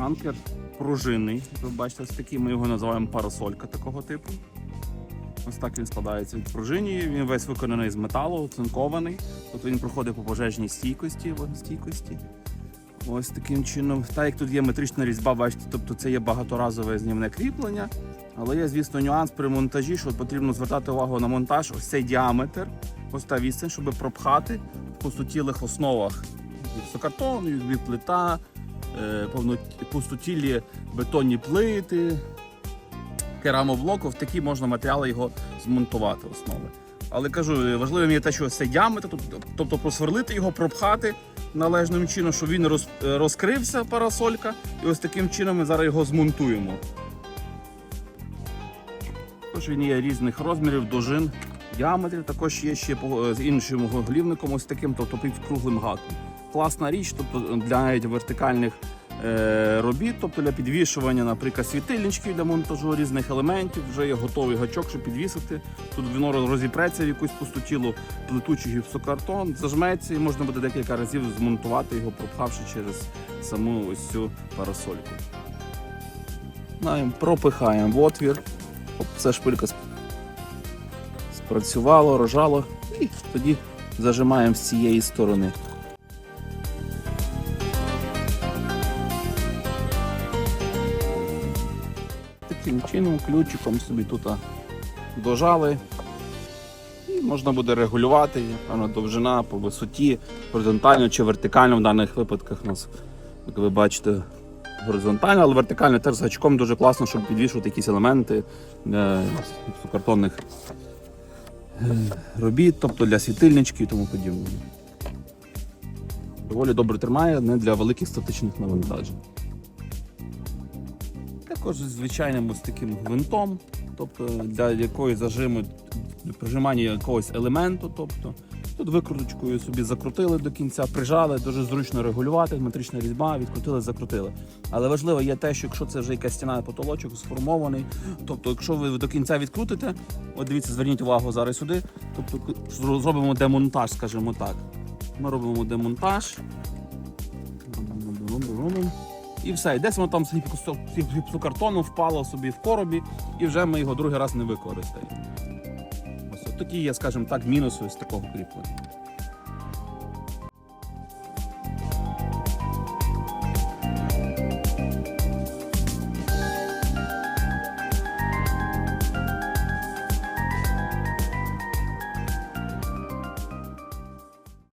Бункер пружинний. Ви бачите, ось такий ми його називаємо парасолька такого типу. Ось так він складається від пружині. Він весь виконаний з металу, оцинкований. Тобто він проходить по пожежній стійкості, стійкості. Ось таким чином. Так як тут є метрична різьба, бачите, тобто це є багаторазове знімне кріплення. Але є, звісно, нюанс при монтажі, що потрібно звертати увагу на монтаж, ось цей діаметр, ось та відстань, щоб пропхати в пустотілих основах гіпсокартон, USB плита, е, повно- пустотілі бетонні плити, керамоблоку, в такі можна матеріали його змонтувати основи. Але кажу, важливим є те, що цей діаметр, тобто- тобто просверлити його, пропхати належним чином, щоб він е, розкрився, парасолька, і ось таким чином ми зараз його змонтуємо. Також він є різних розмірів, дожин, діаметрів. Також є ще з іншим голівником, ось таким, тобто під круглим гаком. Класна річ, тобто для навіть вертикальних е, робіт, тобто для підвішування, наприклад, світильничків для монтажу різних елементів. Вже є готовий гачок, щоб підвісити. Тут воно розіпреться в якусь пустотілу плетучий гіпсокартон, зажметься і можна буде декілька разів змонтувати його, пропхавши через саму ось цю парасольку. Пропихаємо в отвір. Оп, Це шпилька сп- спрацювало, рожало. І тоді зажимаємо з цієї сторони. Таким чином, ключиком собі тут дожали. І можна буде регулювати, певна довжина по висоті, горизонтально чи вертикально в даних випадках у нас, як ви бачите, горизонтально, але вертикально теж з гачком дуже класно, щоб підвішувати якісь елементи для картонних робіт, тобто для світильнички і тому подібне. Доволі добре тримає, не для великих статичних навантажень. Також звичайним ось таким гвинтом, тобто для якоїсь зажиму, прижимання якогось елементу. Тобто тут викруточкою собі закрутили до кінця, прижали, дуже зручно регулювати, метрична різьба, відкрутили, закрутили. Але важливо є те, що якщо це вже якась стіна потолочок сформований, тобто, якщо ви до кінця відкрутите, от дивіться, зверніть увагу зараз сюди, тобто зробимо демонтаж, скажімо так. Ми робимо демонтаж. І все, і десь воно там з гіпсокартону впало собі в коробі, і вже ми його другий раз не використаємо. Ось такі є, скажімо так, мінуси ось такого кріплення.